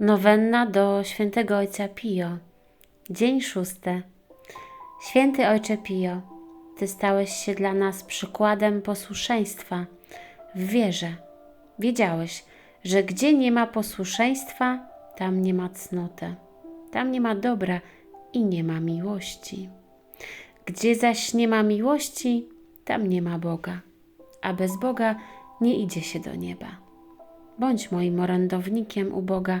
Nowenna do świętego Ojca Pio. Dzień szósty. Święty Ojcze Pio, Ty stałeś się dla nas przykładem posłuszeństwa w wierze. Wiedziałeś, że gdzie nie ma posłuszeństwa, tam nie ma cnoty, tam nie ma dobra i nie ma miłości. Gdzie zaś nie ma miłości, tam nie ma Boga, a bez Boga nie idzie się do nieba. Bądź moim orędownikiem u Boga,